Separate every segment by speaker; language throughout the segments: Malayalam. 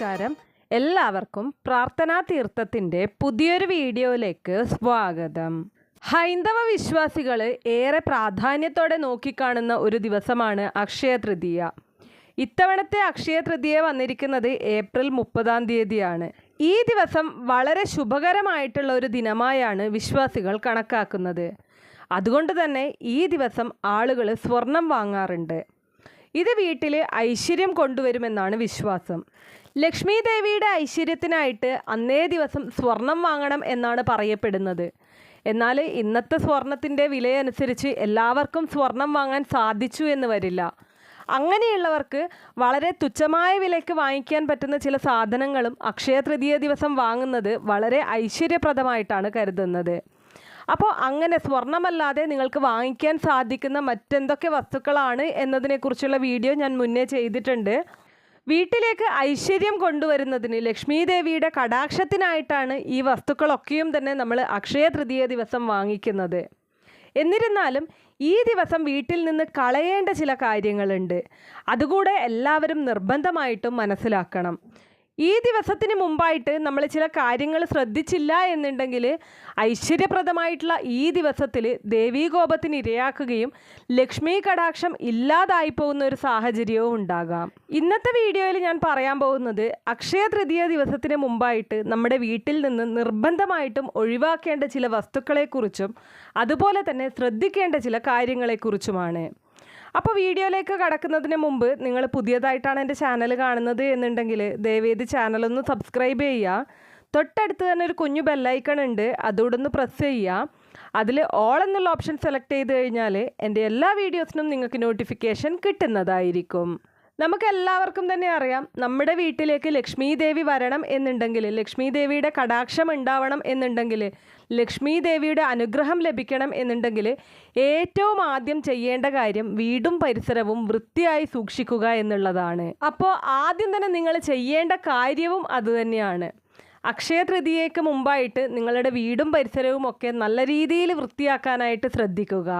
Speaker 1: നമസ്കാരം. എല്ലാവർക്കും പ്രാർത്ഥനാ തീർത്ഥത്തിന്റെ പുതിയൊരു വീഡിയോയിലേക്ക് സ്വാഗതം. ഹൈന്ദവ വിശ്വാസികൾ ഏറെ പ്രാധാന്യത്തോടെ നോക്കിക്കാണുന്ന ഒരു ദിവസമാണ് അക്ഷയ തൃതീയ. ഇത്തവണത്തെ അക്ഷയ തൃതീയ വന്നിരിക്കുന്നത് ഏപ്രിൽ മുപ്പതാം തീയതിയാണ്. ഈ ദിവസം വളരെ ശുഭകരമായിട്ടുള്ള ഒരു ദിനമായാണ് വിശ്വാസികൾ കണക്കാക്കുന്നത്. അതുകൊണ്ട് തന്നെ ഈ ദിവസം ആളുകൾ സ്വർണം വാങ്ങാറുണ്ട്. ഇത് വീട്ടിൽ ഐശ്വര്യം കൊണ്ടുവരുമെന്നാണ് വിശ്വാസം. ലക്ഷ്മി ദേവിയുടെ ഐശ്വര്യത്തിനായിട്ട് അന്നേ ദിവസം സ്വർണം വാങ്ങണം എന്നാണ് പറയപ്പെടുന്നത്. എന്നാൽ ഇന്നത്തെ സ്വർണത്തിന്റെ വിലയനുസരിച്ച് എല്ലാവർക്കും സ്വർണം വാങ്ങാൻ സാധിച്ചു എന്ന് വരില്ല. അങ്ങനെയുള്ളവർക്ക് വളരെ തുച്ഛമായ വിലയ്ക്ക് വാങ്ങിക്കാൻ പറ്റുന്ന ചില സാധനങ്ങളും അക്ഷയ തൃതീയ ദിവസം വാങ്ങുന്നത് വളരെ ഐശ്വര്യപ്രദമായിട്ടാണ് കരുതുന്നത്. അപ്പോൾ അങ്ങനെ സ്വർണമല്ലാതെ നിങ്ങൾക്ക് വാങ്ങിക്കാൻ സാധിക്കുന്ന മറ്റെന്തൊക്കെ വസ്തുക്കളാണ് എന്നതിനെക്കുറിച്ചുള്ള വീഡിയോ ഞാൻ മുന്നേ ചെയ്തിട്ടുണ്ട്. വീട്ടിലേക്ക് ഐശ്വര്യം കൊണ്ടുവരുന്നതിന് ലക്ഷ്മി ദേവിയുടെ കടാക്ഷത്തിനായിട്ടാണ് ഈ വസ്തുക്കളൊക്കെയും തന്നെ നമ്മൾ അക്ഷയ തൃതീയ ദിവസം വാങ്ങിക്കുന്നത്. എന്നിരുന്നാലും ഈ ദിവസം വീട്ടിൽ നിന്ന് കളയേണ്ട ചില കാര്യങ്ങളുണ്ട്. അതുകൂടെ എല്ലാവരും നിർബന്ധമായിട്ടും മനസ്സിലാക്കണം. ഈ ദിവസത്തിന് മുമ്പായിട്ട് നമ്മൾ ചില കാര്യങ്ങൾ ശ്രദ്ധിച്ചില്ല എന്നുണ്ടെങ്കിൽ ഐശ്വര്യപ്രദമായിട്ടുള്ള ഈ ദിവസത്തിൽ ദേവീകോപത്തിന് ഇരയാക്കുകയും ലക്ഷ്മി കടാക്ഷം ഇല്ലാതായി പോകുന്ന ഒരു സാഹചര്യവും ഉണ്ടാകാം. ഇന്നത്തെ വീഡിയോയിൽ ഞാൻ പറയാൻ പോകുന്നത് അക്ഷയ തൃതീയ ദിവസത്തിന് മുമ്പായിട്ട് നമ്മുടെ വീട്ടിൽ നിന്ന് നിർബന്ധമായിട്ടും ഒഴിവാക്കേണ്ട ചില വസ്തുക്കളെക്കുറിച്ചും അതുപോലെ തന്നെ ശ്രദ്ധിക്കേണ്ട ചില കാര്യങ്ങളെക്കുറിച്ചുമാണ്. അപ്പോൾ വീഡിയോയിലേക്ക് കടക്കുന്നതിന് മുമ്പ് നിങ്ങൾ പുതിയതായിട്ടാണ് എന്റെ ചാനൽ കാണുന്നത് എന്നുണ്ടെങ്കിൽ ദയവേത് ചാനലൊന്ന് സബ്സ്ക്രൈബ് ചെയ്യുക. തൊട്ടടുത്ത് തന്നെ ഒരു കുഞ്ഞു ബെല്ലൈക്കൺ ഉണ്ട്. അതോടൊന്ന് പ്രസ് ചെയ്യുക. അതിൽ ഓൾ എന്നുള്ള ഓപ്ഷൻ സെലക്ട് ചെയ്ത് കഴിഞ്ഞാൽ എന്റെ എല്ലാ വീഡിയോസിനും നിങ്ങൾക്ക് നോട്ടിഫിക്കേഷൻ കിട്ടുന്നതായിരിക്കും. നമുക്ക് എല്ലാവർക്കും തന്നെ അറിയാം നമ്മുടെ വീട്ടിലേക്ക് ലക്ഷ്മി ദേവി വരണം എന്നുണ്ടെങ്കിൽ ലക്ഷ്മി ദേവിയുടെ കടാക്ഷം ഉണ്ടാവണം എന്നുണ്ടെങ്കിൽ ലക്ഷ്മി ദേവിയുടെ അനുഗ്രഹം ലഭിക്കണം എന്നുണ്ടെങ്കിൽ ഏറ്റവും ആദ്യം ചെയ്യേണ്ട കാര്യം വീടും പരിസരവും വൃത്തിയായി സൂക്ഷിക്കുക എന്നുള്ളതാണ്. അപ്പോൾ ആദ്യം തന്നെ നിങ്ങൾ ചെയ്യേണ്ട കാര്യവും അതുതന്നെയാണ് അക്ഷയ തൃതീയയ്ക്ക് മുമ്പായിട്ട് നിങ്ങളുടെ വീടും പരിസരവും ഒക്കെ നല്ല രീതിയിൽ വൃത്തിയാക്കാനായിട്ട് ശ്രദ്ധിക്കുക.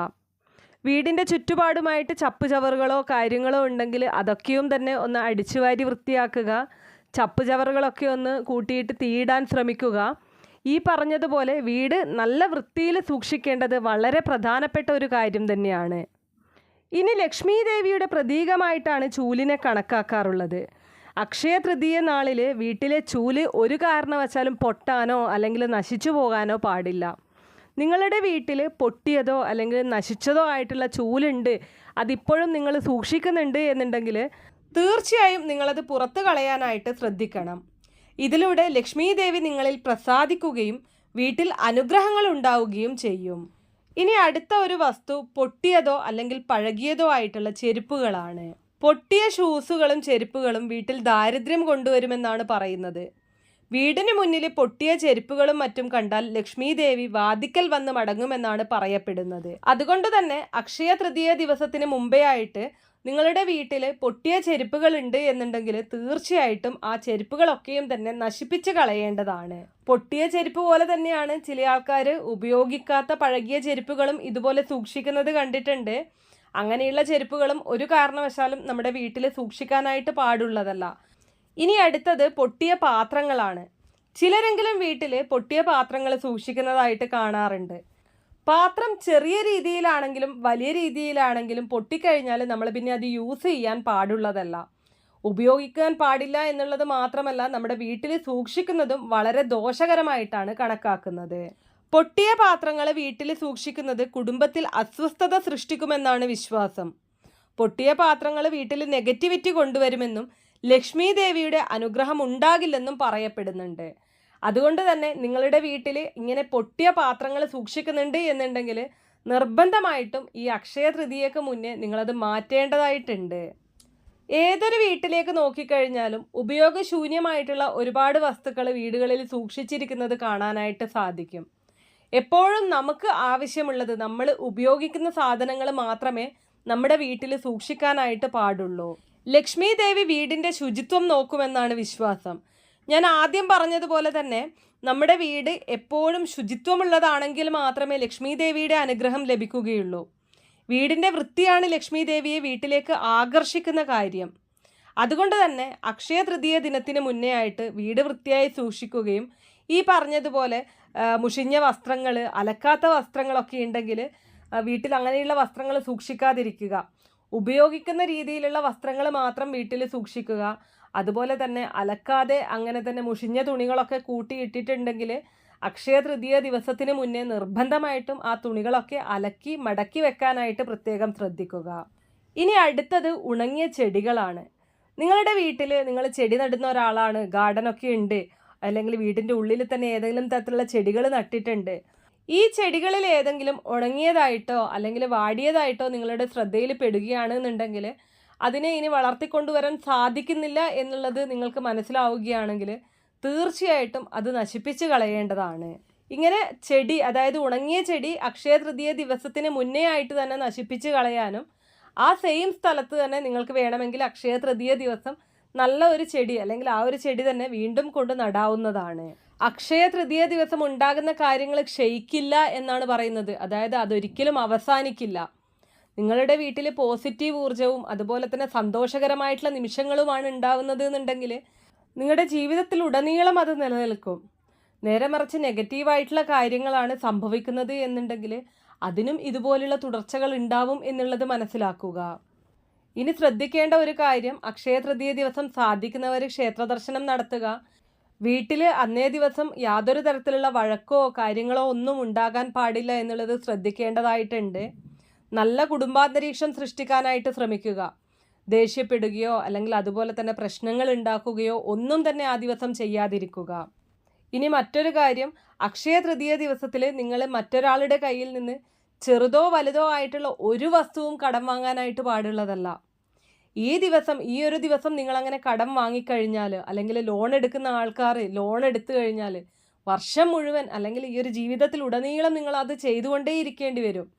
Speaker 1: വീടിന്റെ ചുറ്റുപാടുമായിട്ട് ചപ്പ് ചവറുകളോ കാര്യങ്ങളോ ഉണ്ടെങ്കിൽ അതൊക്കെയും തന്നെ ഒന്ന് അടിച്ചുവാരി വൃത്തിയാക്കുക. ചപ്പ് ചവറുകളൊക്കെ ഒന്ന് കൂട്ടിയിട്ട് തീയിടാൻ ശ്രമിക്കുക. ഈ പറഞ്ഞതുപോലെ വീട് നല്ല വൃത്തിയിൽ സൂക്ഷിക്കേണ്ടത് വളരെ പ്രധാനപ്പെട്ട ഒരു കാര്യം തന്നെയാണ്. ഇനി ലക്ഷ്മി ദേവിയുടെ പ്രതീകമായിട്ടാണ് ചൂലിനെ കണക്കാക്കാറുള്ളത്. അക്ഷയ തൃതീയ നാളിൽ വീട്ടിലെ ചൂൽ ഒരു കാരണവശാലും പൊട്ടാനോ അല്ലെങ്കിൽ നശിച്ചു പോകാനോ പാടില്ല. നിങ്ങളുടെ വീട്ടിൽ പൊട്ടിയതോ അല്ലെങ്കിൽ നശിച്ചതോ ആയിട്ടുള്ള ചൂലുണ്ട് അതിപ്പോഴും നിങ്ങൾ സൂക്ഷിക്കുന്നുണ്ട് എന്നുണ്ടെങ്കിൽ തീർച്ചയായും നിങ്ങളത് പുറത്തു കളയാനായിട്ട് ശ്രദ്ധിക്കണം. ഇതിലൂടെ ലക്ഷ്മി ദേവി നിങ്ങളിൽ പ്രസാദിക്കുകയും വീട്ടിൽ അനുഗ്രഹങ്ങൾ ഉണ്ടാവുകയും ചെയ്യും. ഇനി അടുത്ത ഒരു വസ്തു പൊട്ടിയതോ അല്ലെങ്കിൽ പഴകിയതോ ആയിട്ടുള്ള ചെരുപ്പുകളാണ്. പൊട്ടിയ ഷൂസുകളും ചെരുപ്പുകളും വീട്ടിൽ ദാരിദ്ര്യം കൊണ്ടുവരുമെന്നാണ് പറയുന്നത്. വീടിന് മുന്നിൽ പൊട്ടിയ ചെരുപ്പുകളും മറ്റും കണ്ടാൽ ലക്ഷ്മി ദേവി വാദിക്കൽ വന്ന് മടങ്ങുമെന്നാണ് പറയപ്പെടുന്നത്. അതുകൊണ്ട് തന്നെ അക്ഷയ തൃതീയ ദിവസത്തിന് മുമ്പേ ആയിട്ട് നിങ്ങളുടെ വീട്ടിൽ പൊട്ടിയ ചെരുപ്പുകൾ ഉണ്ട് എന്നുണ്ടെങ്കിൽ തീർച്ചയായിട്ടും ആ ചെരുപ്പുകളൊക്കെയും തന്നെ നശിപ്പിച്ച് കളയേണ്ടതാണ്. പൊട്ടിയ ചെരുപ്പ് പോലെ തന്നെയാണ് ചില ആൾക്കാർ ഉപയോഗിക്കാത്ത പഴകിയ ചെരുപ്പുകളും ഇതുപോലെ സൂക്ഷിക്കുന്നത് കണ്ടിട്ടുണ്ട്. അങ്ങനെയുള്ള ചെരുപ്പുകളും ഒരു കാരണവശാലും നമ്മുടെ വീട്ടിൽ സൂക്ഷിക്കാനായിട്ട് പാടുള്ളതല്ല. ഇനി അടുത്തത് പൊട്ടിയ പാത്രങ്ങളാണ്. ചിലരെങ്കിലും വീട്ടിൽ പൊട്ടിയ പാത്രങ്ങൾ സൂക്ഷിക്കുന്നതായിട്ട് കാണാറുണ്ട്. പാത്രം ചെറിയ രീതിയിലാണെങ്കിലും വലിയ രീതിയിലാണെങ്കിലും പൊട്ടിക്കഴിഞ്ഞാൽ നമ്മൾ പിന്നെ അത് യൂസ് ചെയ്യാൻ പാടുള്ളതല്ല. ഉപയോഗിക്കാൻ പാടില്ല എന്നുള്ളത് മാത്രമല്ല നമ്മുടെ വീട്ടിൽ സൂക്ഷിക്കുന്നതും വളരെ ദോഷകരമായിട്ടാണ് കണക്കാക്കുന്നത്. പൊട്ടിയ പാത്രങ്ങൾ വീട്ടിൽ സൂക്ഷിക്കുന്നത് കുടുംബത്തിൽ അസ്വസ്ഥത സൃഷ്ടിക്കുമെന്നാണ് വിശ്വാസം. പൊട്ടിയ പാത്രങ്ങൾ വീട്ടിൽ നെഗറ്റിവിറ്റി കൊണ്ടുവരുമെന്നും ലക്ഷ്മി ദേവിയുടെ അനുഗ്രഹം ഉണ്ടാകില്ലെന്നും പറയപ്പെടുന്നുണ്ട്. അതുകൊണ്ട് തന്നെ നിങ്ങളുടെ വീട്ടിൽ ഇങ്ങനെ പൊട്ടിയ പാത്രങ്ങൾ സൂക്ഷിക്കുന്നുണ്ട് എന്നുണ്ടെങ്കിൽ നിർബന്ധമായിട്ടും ഈ അക്ഷയ തൃതീയക്ക് മുന്നേ നിങ്ങളത് മാറ്റേണ്ടതായിട്ടുണ്ട്. ഏതൊരു വീട്ടിലേക്ക് നോക്കിക്കഴിഞ്ഞാലും ഉപയോഗശൂന്യമായിട്ടുള്ള ഒരുപാട് വസ്തുക്കൾ വീടുകളിൽ സൂക്ഷിച്ചിരിക്കുന്നത് കാണാനായിട്ട് സാധിക്കും. എപ്പോഴും നമുക്ക് ആവശ്യമുള്ളത് നമ്മൾ ഉപയോഗിക്കുന്ന സാധനങ്ങൾ മാത്രമേ നമ്മുടെ വീട്ടിൽ സൂക്ഷിക്കാനായിട്ട് പാടുള്ളൂ. ലക്ഷ്മി ദേവി വീടിന്റെ ശുചിത്വം നോക്കുമെന്നാണ് വിശ്വാസം. ഞാൻ ആദ്യം പറഞ്ഞതുപോലെ തന്നെ നമ്മുടെ വീട് എപ്പോഴും ശുചിത്വമുള്ളതാണെങ്കിൽ മാത്രമേ ലക്ഷ്മി ദേവിയുടെ അനുഗ്രഹം ലഭിക്കുകയുള്ളൂ. വീടിന്റെ വൃത്തിയാണ് ലക്ഷ്മി ദേവിയെ വീട്ടിലേക്ക് ആകർഷിക്കുന്ന കാര്യം. അതുകൊണ്ട് തന്നെ അക്ഷയ തൃതീയ ദിനത്തിന് മുന്നേ ആയിട്ട് വീട് വൃത്തിയായി സൂക്ഷിക്കുകയും ഈ പറഞ്ഞതുപോലെ മുഷിഞ്ഞ വസ്ത്രങ്ങൾ അലക്കാത്ത വസ്ത്രങ്ങളൊക്കെ ഉണ്ടെങ്കിൽ വീട്ടിൽ അങ്ങനെയുള്ള വസ്ത്രങ്ങൾ സൂക്ഷിക്കാതിരിക്കുക. ഉപയോഗിക്കുന്ന രീതിയിലുള്ള വസ്ത്രങ്ങൾ മാത്രം വീട്ടിൽ സൂക്ഷിക്കുക. അതുപോലെ തന്നെ അലക്കാതെ അങ്ങനെ തന്നെ മുഷിഞ്ഞ തുണികളൊക്കെ കൂട്ടിയിട്ടിട്ടുണ്ടെങ്കിൽ അക്ഷയ തൃതീയ ദിവസത്തിന് മുന്നേ നിർബന്ധമായിട്ടും ആ തുണികളൊക്കെ അലക്കി മടക്കി വെക്കാനായിട്ട് പ്രത്യേകം ശ്രദ്ധിക്കുക. ഇനി അടുത്തത് ഉണങ്ങിയ ചെടികളാണ്. നിങ്ങളുടെ വീട്ടിൽ നിങ്ങൾ ചെടി നടുന്ന ഒരാളാണ് ഗാർഡനൊക്കെ ഉണ്ട് അല്ലെങ്കിൽ വീടിന്റെ ഉള്ളിൽ തന്നെ ഏതെങ്കിലും തരത്തിലുള്ള ചെടികൾ നട്ടിട്ടുണ്ട്. ഈ ചെടികളിൽ ഏതെങ്കിലും ഉണങ്ങിയതായിട്ടോ അല്ലെങ്കിൽ വാടിയതായിട്ടോ നിങ്ങളുടെ ശ്രദ്ധയിൽ പെടുകയാണെന്നുണ്ടെങ്കിൽ അതിനെ ഇനി വളർത്തിക്കൊണ്ടുവരാൻ സാധിക്കുന്നില്ല എന്നുള്ളത് നിങ്ങൾക്ക് മനസ്സിലാവുകയാണെങ്കിൽ തീർച്ചയായിട്ടും അത് നശിപ്പിച്ച് കളയേണ്ടതാണ്. ഇങ്ങനെ ചെടി അതായത് ഉണങ്ങിയ ചെടി അക്ഷയ തൃതീയ ദിവസത്തിന് മുന്നേ ആയിട്ട് തന്നെ നശിപ്പിച്ച് കളയാനും ആ സെയിം സ്ഥലത്ത് തന്നെ നിങ്ങൾക്ക് വേണമെങ്കിൽ അക്ഷയ തൃതീയ ദിവസം നല്ല ഒരു ചെടി അല്ലെങ്കിൽ ആ ഒരു ചെടി തന്നെ വീണ്ടും കൊണ്ട് നടാവുന്നതാണ്. അക്ഷയ തൃതീയ ദിവസം ഉണ്ടാകുന്ന കാര്യങ്ങൾ ക്ഷയിക്കില്ല എന്നാണ് പറയുന്നത്. അതായത് അതൊരിക്കലും അവസാനിക്കില്ല. നിങ്ങളുടെ വീട്ടിൽ പോസിറ്റീവ് ഊർജവും അതുപോലെ തന്നെ സന്തോഷകരമായിട്ടുള്ള നിമിഷങ്ങളുമാണ് ഉണ്ടാവുന്നത് എന്നുണ്ടെങ്കിൽ നിങ്ങളുടെ ജീവിതത്തിൽ ഉടനീളം അത് നിലനിൽക്കും. നേരെ മറിച്ച് നെഗറ്റീവായിട്ടുള്ള കാര്യങ്ങളാണ് സംഭവിക്കുന്നത് എന്നുണ്ടെങ്കിൽ അതിനും ഇതുപോലുള്ള തുടർച്ചകൾ ഉണ്ടാവും എന്നുള്ളത് മനസ്സിലാക്കുക. ഇനി ശ്രദ്ധിക്കേണ്ട ഒരു കാര്യം അക്ഷയ തൃതീയ ദിവസം സാധിക്കുന്നവർ ക്ഷേത്രദർശനം നടത്തുക വീട്ടിൽ അന്നേ ദിവസം യാതൊരു തരത്തിലുള്ള വഴക്കോ കാര്യങ്ങളോ ഒന്നും ഉണ്ടാകാൻ പാടില്ല എന്നുള്ളത് ശ്രദ്ധിക്കേണ്ടതായിട്ടുണ്ട്. നല്ല കുടുംബാന്തരീക്ഷം സൃഷ്ടിക്കാനായിട്ട് ശ്രമിക്കുക. ദേഷ്യപ്പെടുകയോ അല്ലെങ്കിൽ അതുപോലെ തന്നെ പ്രശ്നങ്ങൾ ഉണ്ടാക്കുകയോ ഒന്നും തന്നെ ആ ദിവസം ചെയ്യാതിരിക്കുക. ഇനി മറ്റൊരു കാര്യം അക്ഷയ തൃതീയ ദിവസത്തിൽ നിങ്ങൾ മറ്റൊരാളുടെ കയ്യിൽ നിന്ന് ചെറുതോ വലുതോ ആയിട്ടുള്ള ഒരു വസ്തുവും കടം വാങ്ങാനായിട്ട് പാടുള്ളതല്ല. ഈ ദിവസം ഈ ഒരു ദിവസം നിങ്ങൾ അങ്ങനെ കടം വാങ്ങിക്കഴിഞ്ഞാൽ അല്ലെങ്കിൽ ലോൺ എടുക്കുന്ന ആൾക്കാർ ലോൺ എടുത്തു കഴിഞ്ഞാൽ വർഷം മുഴുവൻ അല്ലെങ്കിൽ ഈ ഒരു ജീവിതത്തിൽ ഉടനീളം നിങ്ങൾ അത് ചെയ്തുകൊണ്ടേ ഇരിക്കേണ്ടി വരും.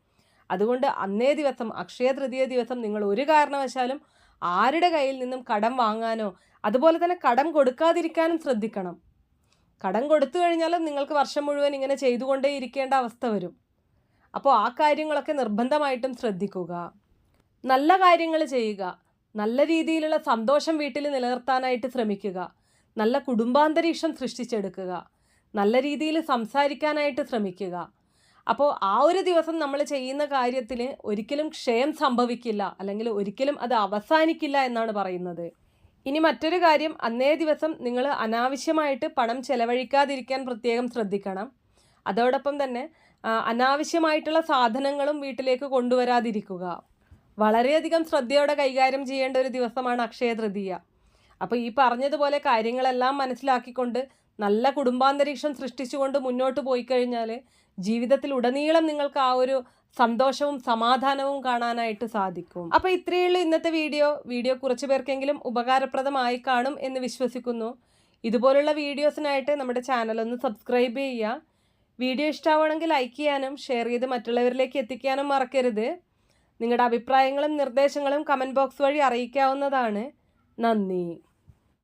Speaker 1: അതുകൊണ്ട് അന്നേ ദിവസം അക്ഷയ തൃതീയ ദിവസം നിങ്ങൾ ഒരു കാരണവശാലും ആരുടെ കയ്യിൽ നിന്നും കടം വാങ്ങാനോ അതുപോലെ തന്നെ കടം കൊടുക്കാതിരിക്കാനും ശ്രദ്ധിക്കണം. കടം കൊടുത്തു കഴിഞ്ഞാലും നിങ്ങൾക്ക് വർഷം മുഴുവൻ ഇങ്ങനെ ചെയ്തുകൊണ്ടേ ഇരിക്കേണ്ട അവസ്ഥ വരും. അപ്പോൾ ആ കാര്യങ്ങളൊക്കെ നിർബന്ധമായിട്ടും ശ്രദ്ധിക്കുക. നല്ല കാര്യങ്ങൾ ചെയ്യുക. നല്ല രീതിയിലുള്ള സന്തോഷം വീട്ടിൽ നിലനിർത്താനായിട്ട് ശ്രമിക്കുക. നല്ല കുടുംബാന്തരീക്ഷം സൃഷ്ടിച്ചെടുക്കുക. നല്ല രീതിയിൽ സംസാരിക്കാനായിട്ട് ശ്രമിക്കുക. അപ്പോൾ ആ ഒരു ദിവസം നമ്മൾ ചെയ്യുന്ന കാര്യത്തിൽ ഒരിക്കലും ക്ഷയം സംഭവിക്കില്ല. അല്ലെങ്കിൽ ഒരിക്കലും അത് അവസാനിക്കില്ല എന്നാണ് പറയുന്നത്. ഇനി മറ്റൊരു കാര്യം അന്നേ ദിവസം നിങ്ങൾ അനാവശ്യമായിട്ട് പണം ചെലവഴിക്കാതിരിക്കാൻ പ്രത്യേകം ശ്രദ്ധിക്കണം. അതോടൊപ്പം തന്നെ അനാവശ്യമായിട്ടുള്ള സാധനങ്ങളും വീട്ടിലേക്ക് കൊണ്ടുവരാതിരിക്കുക. വളരെയധികം ശ്രദ്ധയോടെ കൈകാര്യം ചെയ്യേണ്ട ഒരു ദിവസമാണ് അക്ഷയ തൃതീയ. അപ്പോൾ ഈ പറഞ്ഞതുപോലെ കാര്യങ്ങളെല്ലാം മനസ്സിലാക്കിക്കൊണ്ട് നല്ല കുടുംബാന്തരീക്ഷം സൃഷ്ടിച്ചുകൊണ്ട് മുന്നോട്ട് പോയി കഴിഞ്ഞാൽ ജീവിതത്തിൽ ഉടനീളം നിങ്ങൾക്ക് ആ ഒരു സന്തോഷവും സമാധാനവും കാണാനായിട്ട് സാധിക്കും. അപ്പോൾ ഇത്രയേ ഉള്ളൂ ഇന്നത്തെ വീഡിയോ. വീഡിയോ കുറച്ച് പേർക്കെങ്കിലും ഉപകാരപ്രദമായി കാണും എന്ന് വിശ്വസിക്കുന്നു. ഇതുപോലുള്ള വീഡിയോസിനായിട്ട് നമ്മുടെ ചാനൽ ഒന്ന് സബ്സ്ക്രൈബ് ചെയ്യുക. വീഡിയോ ഇഷ്ടമാണെങ്കിൽ ലൈക്ക് ചെയ്യാനും ഷെയർ ചെയ്ത് മറ്റുള്ളവരിലേക്ക് എത്തിക്കാനും മറക്കരുത്. നിങ്ങളുടെ അഭിപ്രായങ്ങളും നിർദ്ദേശങ്ങളും കമന്റ് ബോക്സ് വഴി അറിയിക്കാവുന്നതാണ്. നന്ദി.